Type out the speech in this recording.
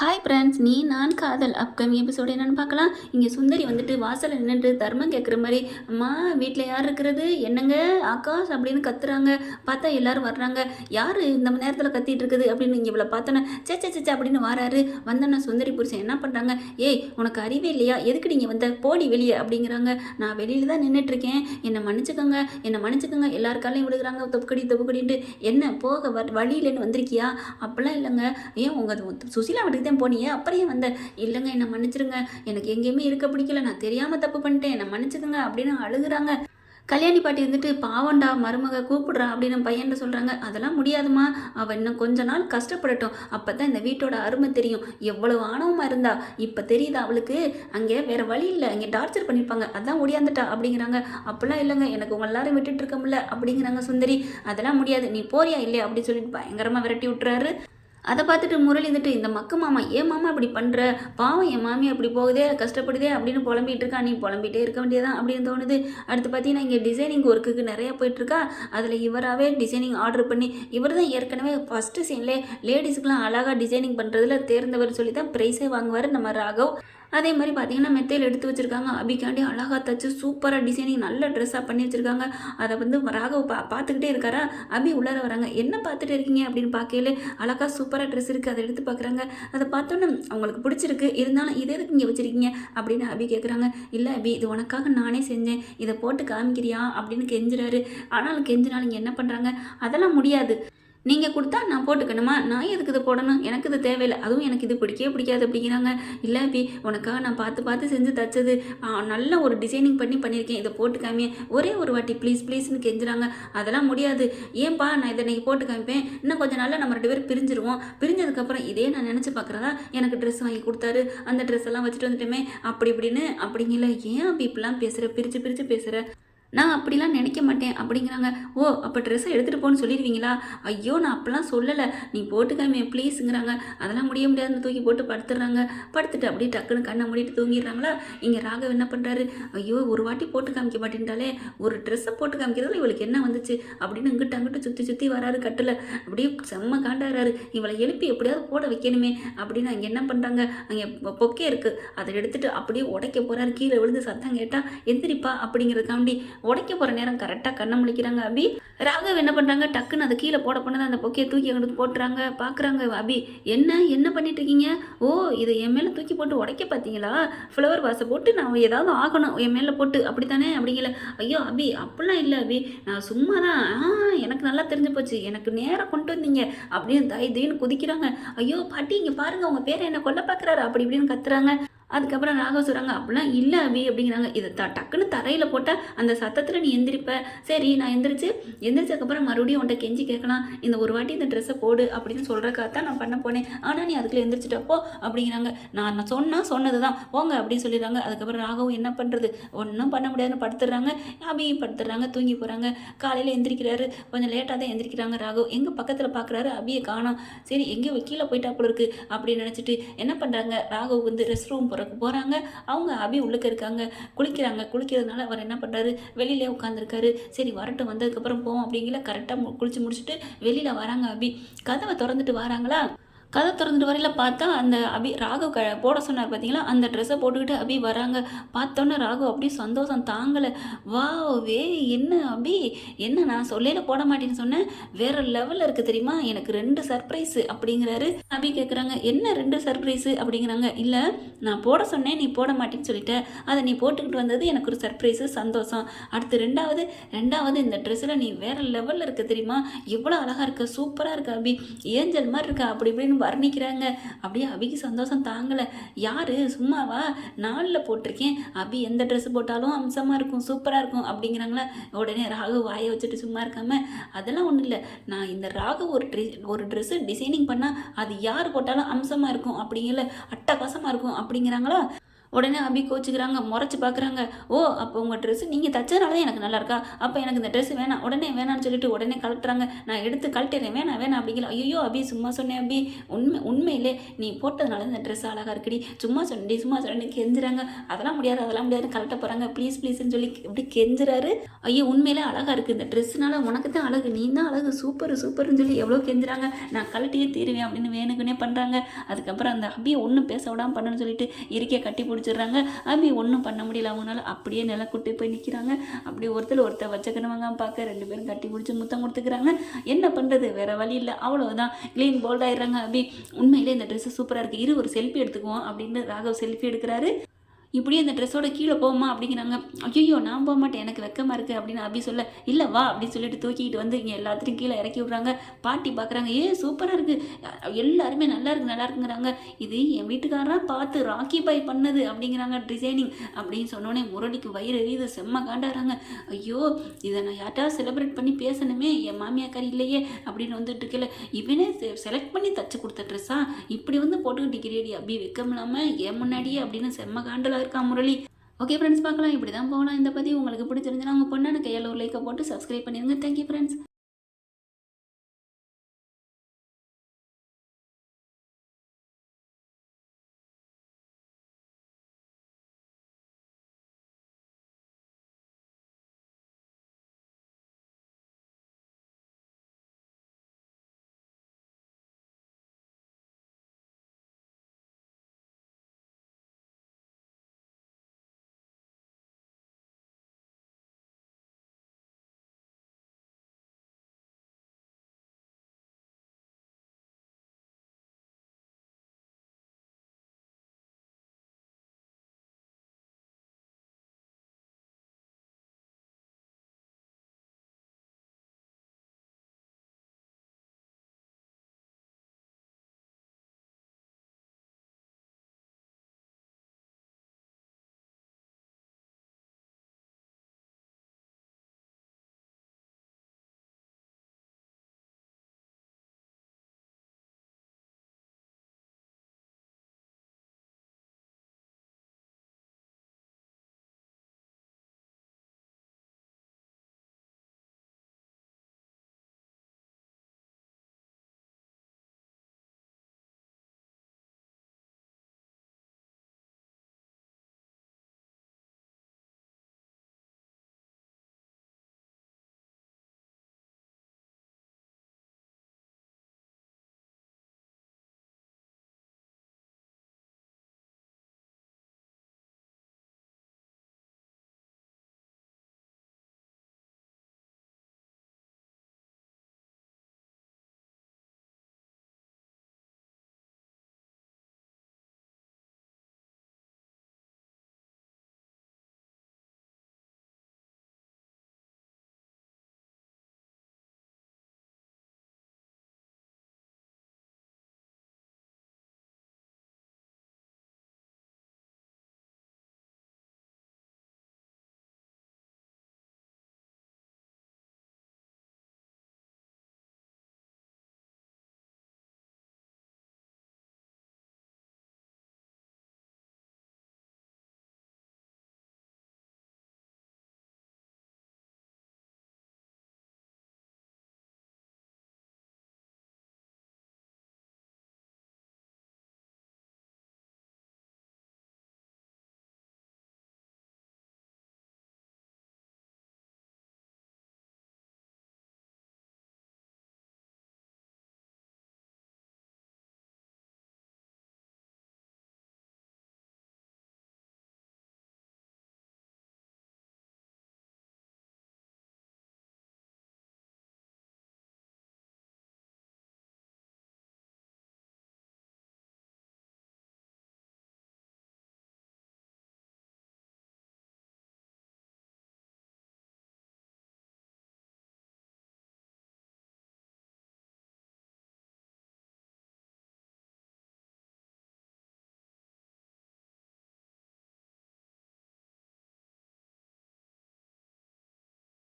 Hi friends நீ நான் காதல். அப்கமிங் எபிசோடு என்னென்னு பார்க்கலாம். இங்கே சுந்தரி வந்துட்டு வாசலில் நின்றுட்டு தர்மம் கேட்குற மாதிரி அம்மா வீட்டில் யார் இருக்கிறது? என்னங்க? ஆகாஷ்? அப்படின்னு கத்துறாங்க. பார்த்தா எல்லாரும் வர்றாங்க. யார்? இந்த நேரத்தில் கத்திட்டு இருக்குது. அப்படின்னு இங்கே இவ்வளோ பார்த்தோன்னே சே சே சே அப்படின்னு வராரு. வந்தோன்னா சுந்தரி புருஷன் என்ன பண்ணுறாங்க ஏய் உனக்கு அறிவே இல்லையா? எதுக்கு நீங்கள் வந்த போடி வெளியே? அப்படிங்கிறாங்க. நான் வெளியில் தான் நின்றுட்டுருக்கேன் என்னை மன்னிச்சுக்கோங்க. என்னை மன்னிச்சுக்கோங்க. எல்லார் காலையும் விழுகிறாங்க. தொப்புக்கடி தொப்புக்கடின்ட்டு. என்ன? போக வ வழியிலன்னு வந்திருக்கியா? அப்படிலாம் இல்லைங்க. ஏன் உங்கள் சுசிலா வீட்டுக்கு தான் போனீங்க? அப்புறம் வந்த இல்லைங்க என்னை மன்னிச்சிருங்க. எனக்கு எங்கேயுமே இருக்க பிடிக்கல. நான் தெரியாமல் தப்பு பண்ணிட்டேன். என்னை மன்னிச்சுக்கோங்க அப்படின்னு அழுகுறாங்க. கல்யாணி பாட்டி வந்துட்டு பாவண்டா மருமக கூப்பிடுறா அப்படின்னு பையன் சொல்கிறாங்க அதெல்லாம் முடியாதுமா அவள் இன்னும் கொஞ்ச நாள் கஷ்டப்படட்டும். அப்போ தான் இந்த வீட்டோட அருமை தெரியும். எவ்வளவு ஆணவமாக இருந்தா. இப்போ தெரியுதா அவளுக்கு அங்கே வேற வழி இல்லை. அங்கே டார்ச்சர் பண்ணியிருப்பாங்க அதான் முடியாந்துட்டா அப்படிங்கிறாங்க. அப்போல்லாம் இல்லைங்க. எனக்கு உங்க எல்லாரும் விட்டுட்டு இருக்க முடியல அப்படிங்கிறாங்க சுந்தரி. அதெல்லாம் முடியாது. நீ போறியா இல்லையா? அப்படின்னு சொல்லிட்டு பயங்கரமாக விரட்டி விட்டுறாரு. அதை பார்த்துட்டு முரளி வந்துட்டு இந்த மக்கு மாமா ஏன் மாமா இப்படி பண்ணுற பாவம் என் மாமி அப்படி போகுதே கஷ்டப்படுதே அப்படின்னு புலம்பிட்டு இருக்கா. நீ புலம்பிட்டே இருக்க வேண்டியதான் அப்படின்னு தோணுது. அடுத்து பார்த்தீங்கன்னா இங்கே டிசைனிங் ஒர்க்குக்கு நிறையா போயிட்டுருக்கா. அதில் இவராகவே டிசைனிங் ஆர்டர் பண்ணி இவர் தான் ஏற்கனவே ஃபஸ்ட்டு சீன்லேயே லேடிஸுக்கெலாம் அழகாக டிசைனிங் பண்ணுறதுல தேர்ந்தவர் சொல்லி தான் ப்ரைஸே வாங்குவார் நம்ம ராகவ். அதே மாதிரி பார்த்தீங்கன்னா மெத்தையில் எடுத்து வச்சுருக்காங்க. அபிக்காண்டி அழகாக தச்சு சூப்பராக டிசைனிங் நல்ல ட்ரெஸ்ஸாக பண்ணி வச்சுருக்காங்க. அதை வந்து ராகவ் பா பார்த்துக்கிட்டே இருக்காரா? அபி உள்ளார வராங்க. என்ன பார்த்துட்டு இருக்கீங்க? அப்படின்னு பார்க்கையில அழகாக சூப்பராக ட்ரெஸ் இருக்குது அதை எடுத்து பார்க்குறாங்க அதை பார்த்தோன்னே அவங்களுக்கு பிடிச்சிருக்கு. இருந்தாலும் இது எதுக்கு இங்கே வச்சுருக்கீங்க? அப்படின்னு அபி கேட்குறாங்க இல்லை அபி இது உனக்காக நானே செஞ்சேன். இதை போட்டு காமிக்கிறியா? அப்படின்னு கெஞ்சுறாரு. ஆனாலும் கெஞ்சினாலும் இங்கே என்ன பண்ணுறாங்க அதெல்லாம் முடியாது. நீங்கள் கொடுத்தா நான் போட்டுக்கணுமா? நான் எதுக்கு இது போடணும்? எனக்கு இது தேவையில்லை. அதுவும் எனக்கு இது பிடிக்கவே பிடிக்காது அப்படிங்கிறாங்க. இல்லை பி உனக்காக நான் பார்த்து பார்த்து செஞ்சு தச்சது. நல்ல ஒரு டிசைனிங் பண்ணி பண்ணியிருக்கேன் இதை போட்டு காமியே ஒரே ஒரு வாட்டி ப்ளீஸ் ப்ளீஸ்னு கெஞ்சுறாங்க. அதெல்லாம் முடியாது. ஏன்பா நான் இதை நீங்கள் போட்டு காமிப்பேன். இன்னும் கொஞ்சம் நாளில் நம்ம ரெண்டு பேரும் பிரிஞ்சிருவோம். பிரிஞ்சதுக்கப்புறம் இதே நான் நினச்சி பார்க்குறதா? எனக்கு ட்ரெஸ் வாங்கி கொடுத்தாரு. அந்த ட்ரெஸ் எல்லாம் வச்சுட்டு வந்துட்டோமே. அப்படி இப்படின்னு அப்படிங்கல ஏன் அப்படி இப்படிலாம் பேசுகிற பிரித்து பிரித்து பேசுகிற நான் அப்படிலாம் நினைக்க மாட்டேன் அப்படிங்கிறாங்க. ஓ அப்போ ட்ரெஸ்ஸை எடுத்துகிட்டு போன்னு சொல்லிடுவீங்களா? ஐயோ நான் அப்படிலாம் சொல்லலை. நீ போட்டுக்காமே ப்ளீஸுங்கிறாங்க. அதெல்லாம் முடிய முடியாதுன்னு தூக்கி போட்டு படுத்துடுறாங்க படுத்துட்டு அப்படியே டக்குன்னு கண்ணை மூடிட்டு தூங்கிடுறாங்களா? இங்கே ராகவ் என்ன பண்ணுறாரு ஐயோ ஒரு வாட்டி போட்டு காமிக்க மாட்டேன்ட்டாலே ஒரு ட்ரெஸ்ஸை போட்டு காமிக்கிறதுல இவளுக்கு என்ன வந்துச்சு? அப்படின்னு இங்கிட்ட அங்கிட்ட சுற்றி சுற்றி வராரு கட்டில். அப்படியே செம்ம காண்டாடுறாரு இவளை எழுப்பி எப்படியாவது போட வைக்கணுமே. அப்படின்னு அங்கே என்ன பண்ணுறாங்க அங்கே பொக்கே இருக்குது அதை எடுத்துகிட்டு அப்படியே உடைக்க போகிறாரு கீழே விழுந்து சத்தம் கேட்டால் எந்திரிப்பா அப்படிங்கிறதுக்காண்டி உடைக்க போகிற நேரம் கரெக்டாக கண்ணை முழிக்கிறாங்க அபி. ராகவ் என்ன பண்ணுறாங்க டக்குன்னு அதை கீழே போட பண்ணது அந்த பொக்கையை தூக்கி அங்கிட்டு போட்டுறாங்க. பார்க்குறாங்க அபி. என்ன? என்ன பண்ணிட்டு இருக்கீங்க? ஓ இதை என் மேலே தூக்கி போட்டு உடைக்க பார்த்தீங்களா ஃப்ளவர் வாசை போட்டு நான் ஏதாவது ஆகணும். என் மேலே போட்டு. அப்படித்தானே? அப்படிங்கல. ஐயோ அபி அப்படிலாம் இல்லை அபி. நான் சும்மா தான் ஆ எனக்கு நல்லா தெரிஞ்சு போச்சு. எனக்கு நேராக கொண்டு வந்தீங்க. அப்படின்னு தை தைன்னு குதிக்கிறாங்க. ஐயோ பாட்டி இங்கே பாருங்க. உங்கள் பேரை என்ன கொல்ல பார்க்குறாரு அப்படி இப்படின்னு கத்துறாங்க. அதுக்கப்புறம் ராகவ் சொல்கிறாங்க அப்படிலாம் இல்லை அபி அப்படிங்கிறாங்க. இதை த டக்குன்னு தரையில் போட்டால் அந்த சத்தத்தில் நீ எந்திரிப்ப. சரி நான் எந்திரிச்சு எந்திரிச்சதுக்கப்புறம் மறுபடியும் உன்ட்ட கெஞ்சி கேட்கலாம். இந்த ஒரு வாட்டி இந்த ட்ரெஸ்ஸை போடு அப்படின்னு சொல்கிறக்காக தான் நான் பண்ண போனேன். ஆனால் நீ அதுக்குள்ள எந்திரிச்சிட்டப்போ அப்படிங்கிறாங்க. நான் நான் சொன்னால் சொன்னது தான் போங்க அப்படின்னு சொல்லிடுறாங்க. அதுக்கப்புறம் ராகவும் என்ன பண்ணுறது ஒன்றும் பண்ண முடியாதுன்னு படுத்துடுறாங்க. அபியும் படுத்துடுறாங்க தூங்கி போகிறாங்க காலையில் எந்திரிக்கிறாரு. கொஞ்சம் லேட்டாக தான் எந்திரிக்கிறாங்க ராகவ். எங்கள் பக்கத்தில் பார்க்குறாரு அபியை காணாம். சரி எங்கேயோ கீழே போயிட்டா போல இருக்கு அப்படின்னு நினச்சிட்டு என்ன பண்ணுறாங்க ராகவ் வந்து ரெஸ்ட் ரூம் போகிறக்கு போகிறாங்க அவங்க அபி உள்ளுக்கு இருக்காங்க. குளிக்கிறாங்க. குளிக்கிறதுனால அவர் என்ன பண்ணுறாரு வெளியிலே உட்காந்துருக்காரு சரி வரட்டும் வந்ததுக்கப்புறம் போவோம் அப்படிங்கிற கரெக்டாக குளிச்சு முடிச்சுட்டு வெளியில் வராங்க அபி. கதவை திறந்துட்டு வராங்களா? கதை திறந்துட்டு வரையில் பார்த்தா அந்த அபி ராகவ் க போட சொன்னார் பார்த்தீங்களா அந்த ட்ரெஸ்ஸை போட்டுக்கிட்டு அபி வராங்க. பார்த்தோன்னே ராகு அப்படியே சந்தோஷம் தாங்கலை. வா வே என்ன அபி? என்ன நான் சொல்லையில் போட மாட்டேன்னு சொன்னேன். வேற லெவலில் இருக்குது தெரியுமா? எனக்கு ரெண்டு சர்ப்ரைஸு அப்படிங்கிறாரு. அபி கேட்குறாங்க என்ன ரெண்டு சர்ப்ரைஸு அப்படிங்கிறாங்க? இல்லை நான் போட சொன்னேன் நீ போட மாட்டேன்னு சொல்லிட்ட. அதை நீ போட்டுக்கிட்டு வந்தது எனக்கு ஒரு சர்ப்ரைஸு சந்தோஷம். அடுத்து ரெண்டாவது ரெண்டாவது இந்த ட்ரெஸ்ஸில் நீ வேற லெவலில் இருக்க தெரியுமா? எவ்வளோ அழகாக இருக்க சூப்பராக இருக்க அபி. ஏஞ்சல் மாதிரி இருக்கா? அப்படி இப்படின்னு வர்ணிக்கிறாங்க. அப்படியே அபிக்கு சந்தோஷம் தாங்கலை. யார்? சும்மாவா? நாளில் போட்டிருக்கேன். அபி எந்த ட்ரெஸ் போட்டாலும் அம்சமாக இருக்கும் சூப்பராக இருக்கும் அப்படிங்கிறாங்களா? உடனே ராகு வாயை வச்சுட்டு சும்மா இருக்காம. அதெல்லாம் ஒன்றும் இல்லை. நான் இந்த ராகு ஒரு ட்ரெஸ் ஒரு ட்ரெஸ்ஸு டிசைனிங் பண்ணால் அது யார் போட்டாலும் அம்சமாக இருக்கும் அப்படிங்கல. அட்டகாசமாக இருக்கும் அப்படிங்கிறாங்களா? உடனே அபி கோச்சுக்கிறாங்க முறைச்சி பார்க்குறாங்க. ஓ அப்போ உங்கள் ட்ரெஸ்ஸு நீங்கள் தச்சதுனால தான் எனக்கு நல்லா இருக்கா அப்போ எனக்கு இந்த ட்ரெஸ் வேணாம். உடனே வேணாம்னு சொல்லிட்டு உடனே கலட்டுறாங்க நான் எடுத்து கழட்டிடுறேன். வேணாம் வேணாம் அப்படிங்கிற ஐயோ அபி சும்மா சொன்னேன் அபி. உண்மை உண்மையிலே நீ போட்டதுனால இந்த ட்ரெஸ் அழகாக இருக்குடி. சும்மா சொன்னி சும்மா சொன்னி கெஞ்சுறாங்க. அதெல்லாம் முடியாது அதெல்லாம் முடியாது. கலட்ட போகிறாங்க ப்ளீஸ் ப்ளீஸ்ன்னு சொல்லி இப்படி கெஞ்சுறாரு. ஐயோ உண்மையிலே அழகாக இருக்குது இந்த ட்ரெஸ்ஸுனால உனக்கு தான் அழகு. நீ தான் அழகு. சூப்பர் சூப்பர்னு சொல்லி எவ்வளோ கெஞ்சுறாங்க. நான் கழட்டியே தீருவேன் அப்படின்னு வேணுக்குன்னே பண்ணுறாங்க அதுக்கப்புறம் அந்த அபியை ஒன்றும் பேச விடாமல் பண்ணுன்னு சொல்லிட்டு இருக்கையை கட்டி பிடிச்சிடுறாங்க அபி ஒன்றும் பண்ண முடியல. அவங்களால அப்படியே நிலக்குட்டி போய் நிற்கிறாங்க அப்படி ஒருத்தர் ஒருத்தர் வச்சக்கணுவாங்க பார்க்க ரெண்டு பேரும் கட்டி பிடிச்சி முத்தம் கொடுத்துக்கிறாங்க. என்ன பண்ணுறது வேறு வழி இல்லை. அவ்வளோதான் க்ளீன் போல்ட் ஆயிடுறாங்க. அபி உண்மையிலே இந்த ட்ரெஸ்ஸு சூப்பராக இருக்குது இரு ஒரு செல்ஃபி எடுத்துக்குவோம் அப்படின்னு ராகவ் செல்ஃபி எடுக்கிறாரு. இப்படியே அந்த ட்ரெஸ்ஸோட கீழே போமா அப்படிங்கிறாங்க. ஐயோ நான் போக மாட்டேன் எனக்கு வெக்கமாக இருக்குது அப்படின்னு அபி சொல்ல இல்லை வா அப்படின்னு சொல்லிட்டு தூக்கிட்டு வந்து இங்கே எல்லாத்தையும் கீழே இறக்கி விட்றாங்க. பாட்டி பார்க்குறாங்க ஏ சூப்பராக இருக்குது எல்லாருமே நல்லா இருக்கு நல்லா இருக்குங்கிறாங்க. இது என் வீட்டுக்காரராக பார்த்து ராக்கி பாய் பண்ணது அப்படிங்கிறாங்க டிசைனிங் அப்படின்னு சொன்னோடனே முரளிக்கு வயிறு எரியுது செம்ம காண்டாடுறாங்க ஐயோ இதை நான் யார்ட்டா செலிப்ரேட் பண்ணி பேசணுமே? என் மாமியாக்காரி இல்லையே அப்படின்னு வந்துட்டு இருக்கல இவனே செலக்ட் பண்ணி தச்சு கொடுத்த ட்ரெஸ்ஸா இப்படி வந்து போட்டுக்கிட்டு இருக்கிறேடி அப்படி வெக்கம் இல்லாமல் என் முன்னாடியே? அப்படின்னு செம்ம காண்டலாக இருக்கா முரளி? ஓகே ஃப்ரெண்ட்ஸ் பார்க்கலாம். இப்படி தான் போகலாம். இந்த பற்றி உங்களுக்கு பிடிச்சிருந்துச்சுன்னா உங்கள் பொண்ணான கையால் ஒரு லைக்கை போட்டு சப்ஸ்கிரைப் பண்ணிடுங்க. Thank you friends